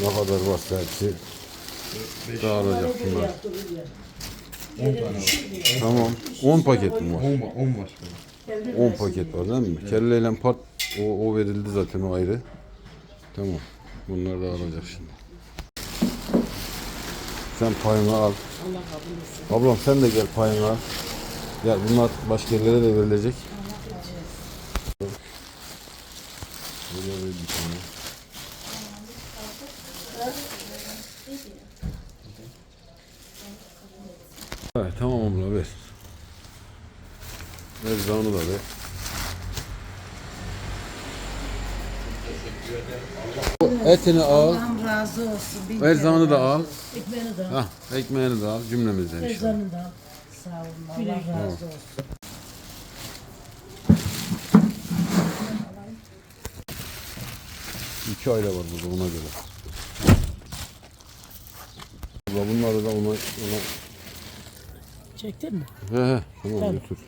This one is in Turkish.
Ne kadar varsa hepsi dağılacak bunlar. 10 tane var. Tamam. 10 paket mi var? 10 var. 10 var. 10 paket var değil mi? Kelleyle part o, o verildi zaten o ayrı. Tamam. Bunlar da alacak şimdi. Sen payını al. Ablam sen de gel payını al. Gel bunlar başka yerlere de verilecek. Böyle bir tane. Evet, tamam abla ver. Erzağını da ver. Etini al. Allah'ım razı olsun. bin Erzağını kere da razı al. olsun. Ekmeğini de al. Hah, ekmeğini de al cümlemizden inşallah. Ezanı da al. Sağ olun. Allah razı olsun. İki aile var burada ona göre. Bunları da ona, ona... Çektin mi? He he tamam götür.